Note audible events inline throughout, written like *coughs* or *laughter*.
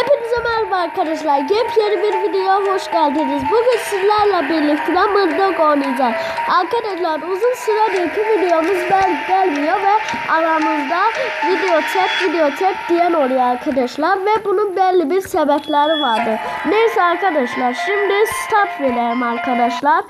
Hepinize merhaba arkadaşlar. Yepyeni bir videoya hoş geldiniz. Bugün sizlerle birlikte Mırdak oynayacağız. Arkadaşlar uzun süredir ki videomuz bel gelmiyor ve aramızda video çek video çek diyen oluyor arkadaşlar. Ve bunun belli bir sebepleri vardı. Neyse arkadaşlar şimdi start verelim arkadaşlar.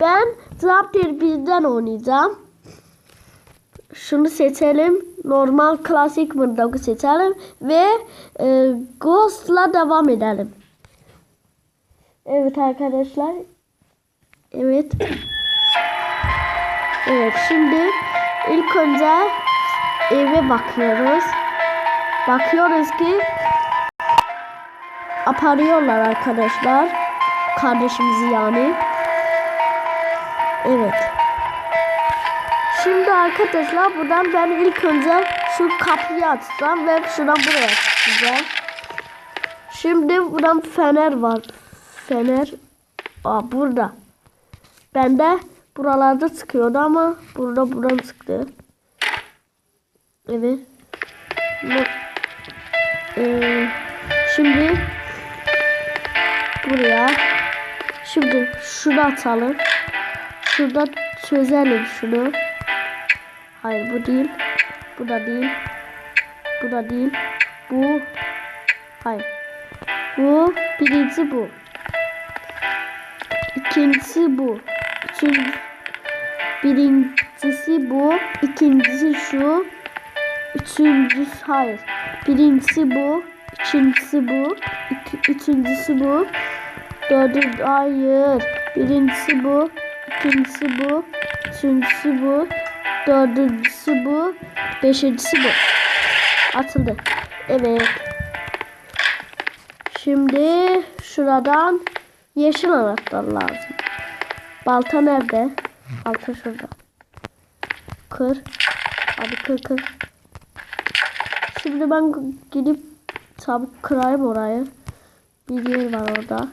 Ben Zaptir bizden oynayacağım. Şunu seçelim. Normal klasik mırdakı seçelim. Ve e, Ghost'la devam edelim. Evet arkadaşlar. Evet. *coughs* Evet şimdi ilk önce eve bakıyoruz. Bakıyoruz ki aparıyorlar arkadaşlar. Kardeşimizi yani. Evet. Şimdi arkadaşlar buradan ben ilk önce şu kapıyı açacağım ve şuradan buraya çıkacağım. Şimdi buradan fener var. Fener. Aa burada. Bende buralarda çıkıyordu ama burada buradan çıktı. Evet. Ee, şimdi buraya şimdi şunu atalım. Şurada çözelim şunu. Hayır bu değil. Bu da değil. Bu da değil. Bu. Hayır. Bu. Birincisi bu. İkincisi bu. Üçüncü. Birincisi bu. İkincisi şu. Üçüncüsü hayır. Birincisi bu. Üçüncüsü bu. İki, üçüncüsü bu. Dördüncü hayır. Birincisi bu. İkincisi bu. Üçüncüsü bu. Dördüncüsü bu. Beşincisi bu. Atıldı. Evet. Şimdi şuradan yeşil anahtar lazım. Balta nerede? Balta şurada. Kır. Hadi kır kır. Şimdi ben gidip çabuk kırayım orayı. Bir yer var orada.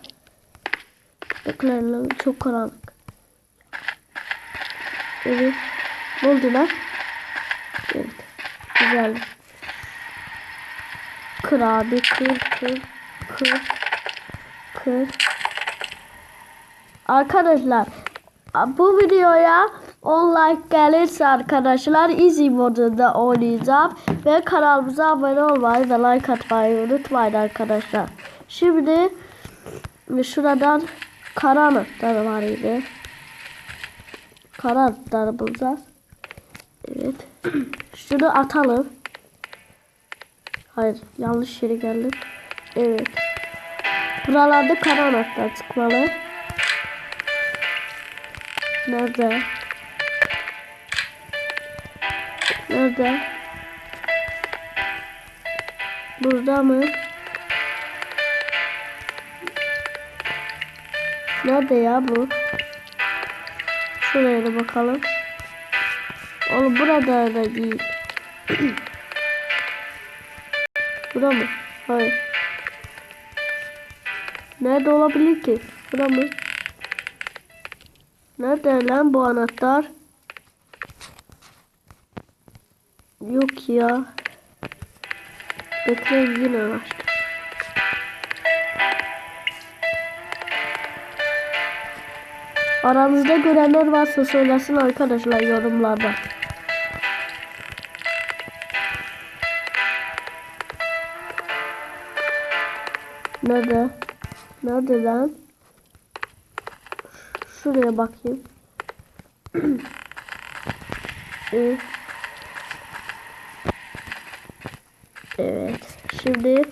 Çok karanlık. Evet. Ne? Evet. Güzel. Kır abi kır kır kır kır. Arkadaşlar bu videoya 10 like gelirse arkadaşlar easy modunda oynayacağım ve kanalımıza abone olmayı ve like atmayı unutmayın arkadaşlar. Şimdi şuradan kara anahtarı var yine. Kara anahtarı bulacağız. Evet. *clears throat* Şunu atalım. Hayır yanlış yere geldim. Evet. Buralarda kara çıkmalı. Nerede? Nerede? Burada mı? Nerede ya bu? Şuraya da bakalım. Oğlum burada da değil. Bura mı? Hayır. Nerede olabilir ki? Bura mı? Nerede lan bu anahtar? Yok ya. Bekle yine var. Aranızda görenler varsa söylesin arkadaşlar yorumlarda. Nerede? Nerede lan? Şuraya bakayım. evet. *clears throat* Evet. Şimdi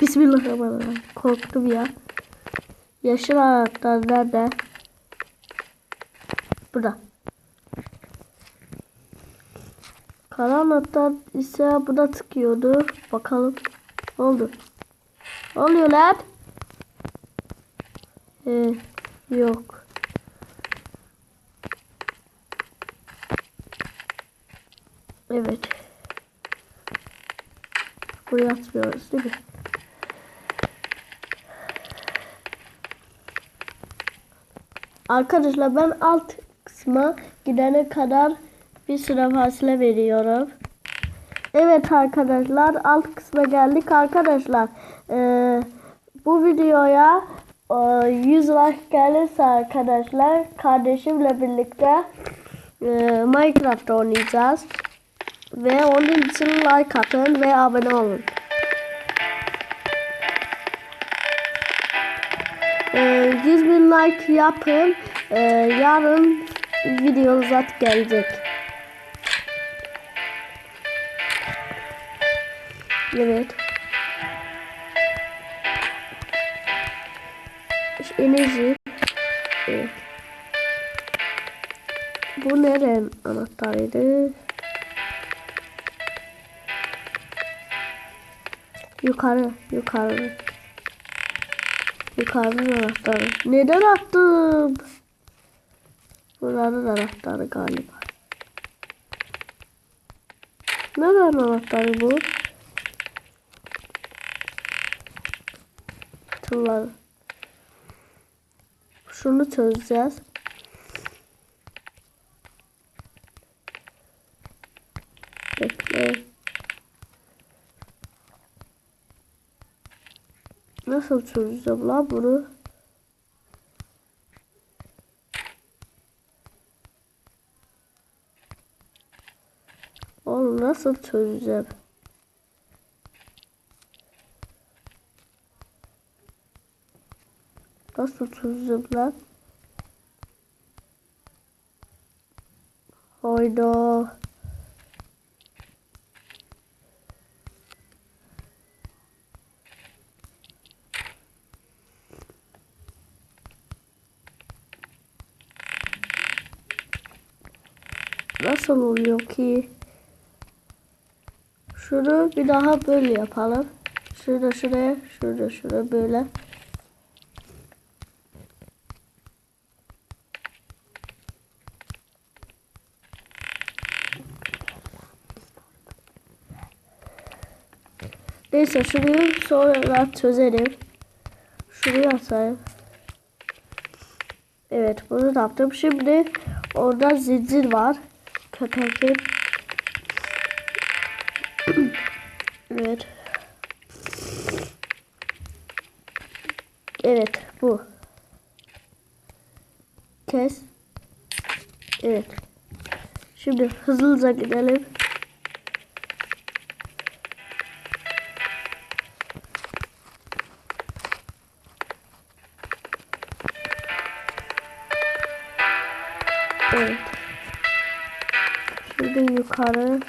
Bismillahirrahmanirrahim. Korktum ya. Yeşil anahtar nerede? Burada. Kara anahtar ise buna tıkıyordu. Bakalım. Oldu? Ne oluyor lan? Ee, yok. Evet. Buraya atmıyoruz değil mi? Arkadaşlar ben alt kısma gidene kadar bir süre fasile veriyorum. Evet arkadaşlar alt kısma geldik arkadaşlar. Ee, bu videoya e, 100 like gelirse arkadaşlar kardeşimle birlikte e, Minecraft oynayacağız. Ve onun için like atın ve abone olun. Ee, 100 bin like yapın. Ee, yarın video uzat gelecek. Evet. Enerji. Evet. Bu neren anahtarıydı? Yukarı, yukarı. Yukarının anahtarı. Neden attım? Buranın anahtarı galiba. Neden anahtarı bu? Tırlar. Şunu çözeceğiz. Bekle. Nasıl çözeceğim lan bunu? Oğlum nasıl çözeceğim? Nasıl çözeceğim lan? Hayda. Nasıl oluyor ki? Şunu bir daha böyle yapalım. Şurada şuraya, şurada şuraya böyle. Neyse şunu sonra çözerim. Şunu yapayım. Evet bunu yaptım. Şimdi orada zincir var. Köpeğin. evet. Evet bu. Kes. Evet. Şimdi hızlıca gidelim. Evet. Şimdi yukarı.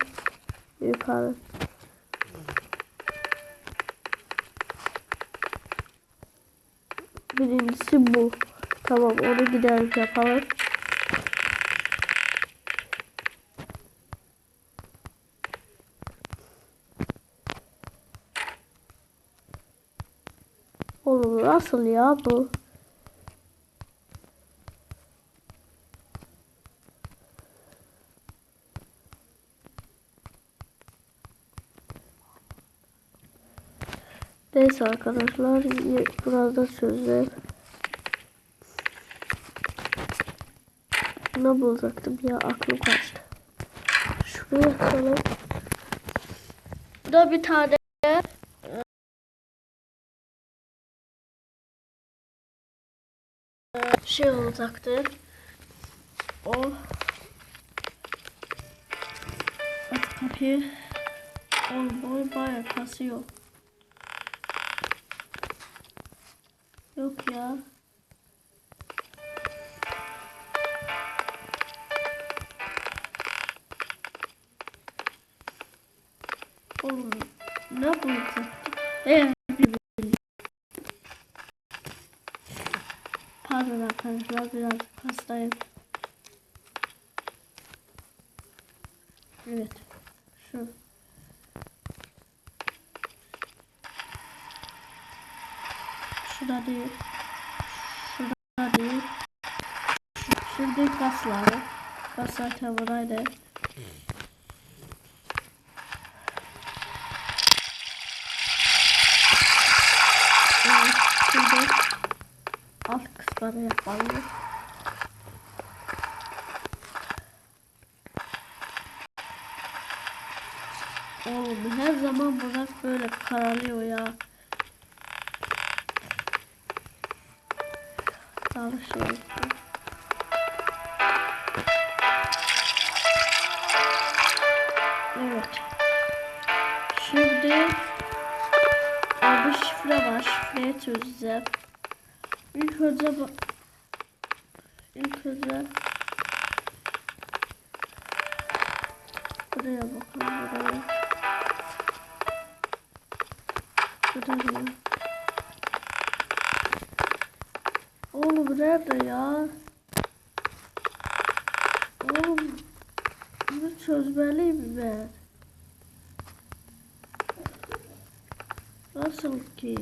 Yukarı. Birincisi bu. Tamam onu gidelim yapalım. Oğlum nasıl ya bu? Neyse arkadaşlar biraz da sözler. Ne bulacaktım ya aklım kaçtı. Şuraya atalım. Burada bir tane şey olacaktı. O kapıyı. Oğlum boy bayağı kasıyor. Yok ya. Oğlum ne bulacaktım? Evet. Pardon arkadaşlar biraz. Evet. Şurada değil. Şurada değil. Şuradaki kasları. Kas zaten buradaydı. Evet, şurada alt kısmını yapmalıyız. Oğlum her zaman burası böyle kararıyor ya. Çalışıyor. Evet. Şimdi abi şifre var. Şifreyi çözeceğim. İlk önce ilk önce buraya bakalım buraya. Buraya. Oğlum nerede ya? Oğlum bunu çözmeliyim ben. Nasıl ki?